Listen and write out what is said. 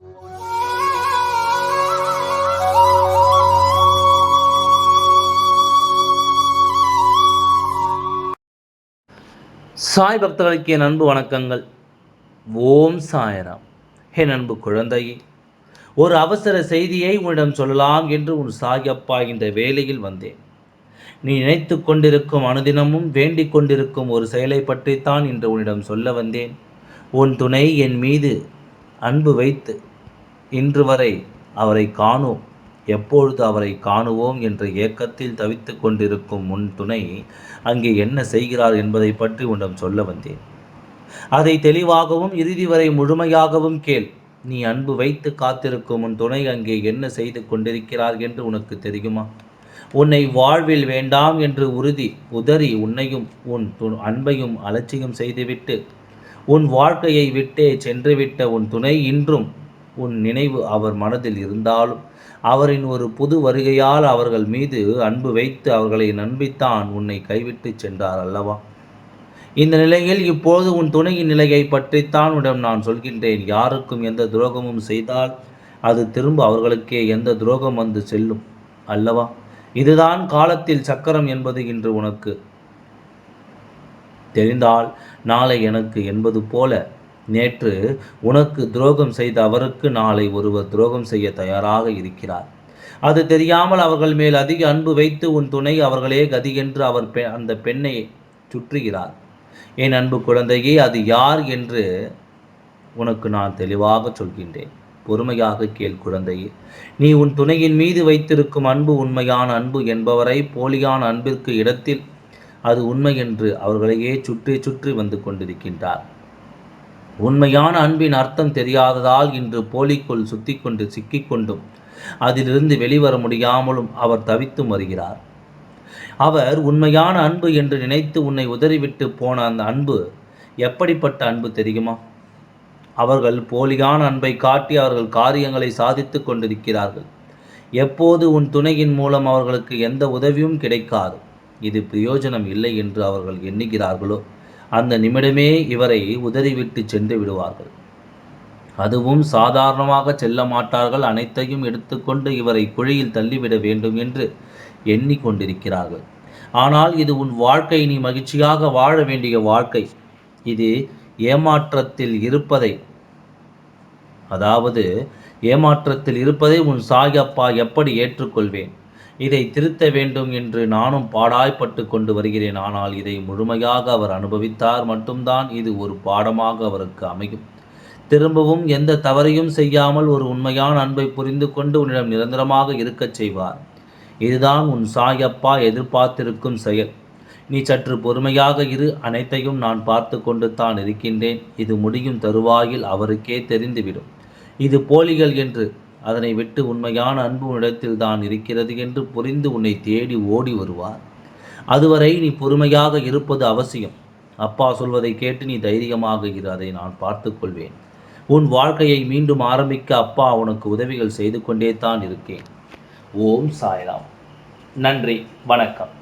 சாய் பக்தர்களுக்கு என் அன்பு வணக்கங்கள். ஓம் சாயராம். என் அன்பு குழந்தையே ஒரு அவசர செய்தியை உன்னிடம் சொல்லலாம் என்று உன் சாயப்பா இந்த வேலையில் வந்தேன். நீ நினைத்து கொண்டிருக்கும் அனுதினமும் வேண்டிக் கொண்டிருக்கும் ஒரு செயலை பற்றித்தான் இன்று உன்னிடம் சொல்ல வந்தேன். உன் துணை என் மீது அன்பு வைத்து இன்று வரை அவரை காணோம். எப்பொழுது அவரை காணுவோம் என்ற ஏக்கத்தில் தவித்து கொண்டிருக்கும் உன் துணை அங்கே என்ன செய்கிறார் என்பதை பற்றி உன்னிடம் சொல்ல வந்தேன். அதை தெளிவாகவும் இறுதி வரை முழுமையாகவும் கேள். நீ அன்பு வைத்து காத்திருக்கும் உன் துணை அங்கே என்ன செய்து கொண்டிருக்கிறார் என்று உனக்கு தெரியுமா? உன்னை வாழ்வில் வேண்டாம் என்று உறுதி உதறி உன்னையும் உன் அன்பையும் அலட்சியம் செய்துவிட்டு உன் வாழ்க்கையை விட்டே சென்றுவிட்ட உன் துணை இன்றும் உன் நினைவு அவர் மனதில் இருந்தாலும் அவரின் ஒரு புது வருகையால் அவர்கள் மீது அன்பு வைத்து அவர்களை நம்பித்தான் உன்னை கைவிட்டு சென்றார் அல்லவா? இந்த நிலையில் இப்போது உன் துணையின் நிலையை பற்றித்தான் உடம் நான் சொல்கின்றேன். யாருக்கும் எந்த துரோகமும் செய்தால் அது திரும்ப அவர்களுக்கே எந்த துரோகம் வந்து செல்லும் அல்லவா? இதுதான் காலத்தில் சக்கரம் என்பது இன்று உனக்கு. தெரிந்தால் நாளை எனக்கு என்பது போல. நேற்று உனக்கு துரோகம் செய்த அவருக்கு நாளை ஒருவர் துரோகம் செய்ய தயாராக இருக்கிறார். அது தெரியாமல் அவர்கள் மேல் அதிக அன்பு வைத்து உன் துணை அவர்களே கதி என்று அவர் பெ அந்த பெண்ணை சுற்றுகிறார். என் அன்பு குழந்தையே அது யார் என்று உனக்கு நான் தெளிவாக சொல்கின்றேன். பொறுமையாக கேள் குழந்தையே நீ உன் துணையின் மீது வைத்திருக்கும் அன்பு உண்மையான அன்பு என்பவரை போலியான அன்பிற்கு இடத்தில் அது உண்மை என்று அவர்களையே சுற்றி சுற்றி வந்து கொண்டிருக்கின்றார். உண்மையான அன்பின் அர்த்தம் தெரியாததால் இன்று போலிக்குள் சுத்தி கொண்டு சிக்கிக்கொண்டும் அதிலிருந்து வெளிவர முடியாமலும் அவர் தவித்தும் வருகிறார். அவர் உண்மையான அன்பு என்று நினைத்து உன்னை உதறிவிட்டு போன அந்த அன்பு எப்படிப்பட்ட அன்பு தெரியுமா? அவர்கள் போலியான அன்பை காட்டி அவர்கள் காரியங்களை சாதித்து கொண்டிருக்கிறார்கள். எப்போது உன் துணையின் மூலம் அவர்களுக்கு எந்த உதவியும் கிடைக்காது. இது பிரயோஜனம் இல்லை என்று அவர்கள் எண்ணுகிறார்களோ? அந்த நிமிடமே இவரை உதறிவிட்டு சென்று விடுவார்கள். அதுவும் சாதாரணமாக செல்ல மாட்டார்கள். அனைத்தையும் எடுத்துக்கொண்டு இவரை குழியில் தள்ளிவிட வேண்டும் என்று எண்ணிக்கொண்டிருக்கிறார்கள். ஆனால் இது உன் வாழ்க்கை. நீ மகிழ்ச்சியாக வாழ வேண்டிய வாழ்க்கை. இது ஏமாற்றத்தில் இருப்பதை அதாவது ஏமாற்றத்தில் இருப்பதை உன் சாயப்பா எப்படி ஏற்றுக்கொள்வேன்? இதை திருத்த வேண்டும் என்று நானும் பாடாய்ப்பட்டு கொண்டு வருகிறேன். ஆனால் இதை முழுமையாக அவர் அனுபவித்தார் மட்டும்தான் இது ஒரு பாடமாக அவருக்கு அமையும். திரும்பவும் எந்த தவறையும் செய்யாமல் ஒரு உண்மையான அன்பை புரிந்து கொண்டு உன்னிடம் நிரந்தரமாக இருக்கச் செய்வார். இதுதான் உன் சாயப்பா எதிர்பார்த்திருக்கும் செயல். நீ சற்று பொறுமையாக இரு. அனைத்தையும் நான் பார்த்து கொண்டு தான் இருக்கின்றேன். இது முடியும் தருவாயில் அவருக்கே தெரிந்துவிடும். இது போலிகள் என்று அதனை விட்டு உண்மையான அன்பு உன்னிடத்தில் தான் இருக்கிறது என்று புரிந்து உன்னை தேடி ஓடி வருவார். அதுவரை நீ பொறுமையாக இருப்பது அவசியம். அப்பா சொல்வதை கேட்டு நீ தைரியமாக இரு அதை நான் பார்த்துக்கொள்வேன். உன் வாழ்க்கையை மீண்டும் ஆரம்பிக்க அப்பா உனக்கு உதவிகள் செய்து கொண்டே தான் இருக்கேன். ஓம் சாய்ராம். நன்றி வணக்கம்.